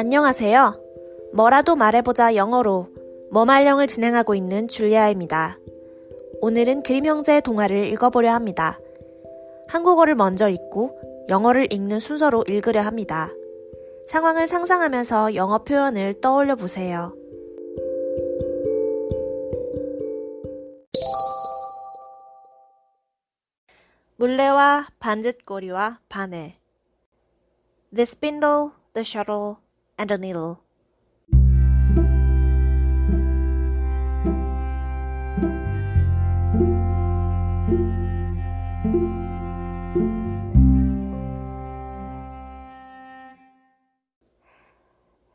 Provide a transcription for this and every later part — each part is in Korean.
안녕하세요. 뭐라도 말해보자 영어로 뭐말령을 진행하고 있는 줄리아입니다. 오늘은 그림 형제의 동화를 읽어보려 합니다. 한국어를 먼저 읽고 영어를 읽는 순서로 읽으려 합니다. 상황을 상상하면서 영어 표현을 떠올려 보세요. 물레와 반짓고리와 바늘 The spindle, the shuttle, and the needle.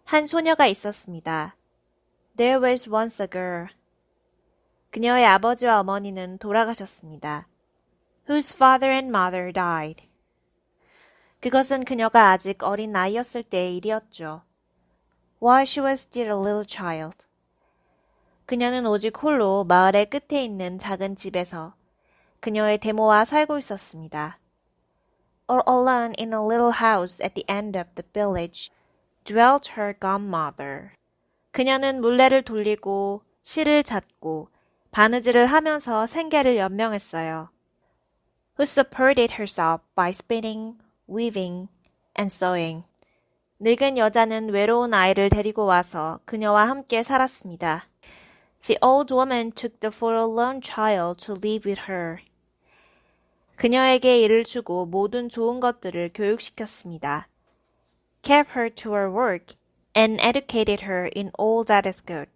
한 소녀가 있었습니다. There was once a girl. 그녀의 아버지와 어머니는 돌아가셨습니다. Whose father and mother died. 그것은 그녀가 아직 어린 나이였을 때의 일이었죠. While she was still a little child. 그녀는 오직 홀로 마을의 끝에 있는 작은 집에서 그녀의 데모와 살고 있었습니다. All alone in a little house at the end of the village dwelt her godmother. 그녀는 물레를 돌리고 실을 잣고 바느질을 하면서 생계를 연명했어요. Who supported herself by spinning, weaving, and sewing. 늙은 여자는 외로운 아이를 데리고 와서 그녀와 함께 살았습니다. The old woman took the forlorn child to live with her. 그녀에게 일을 주고 모든 좋은 것들을 교육시켰습니다. Kept her to her work and educated her in all that is good.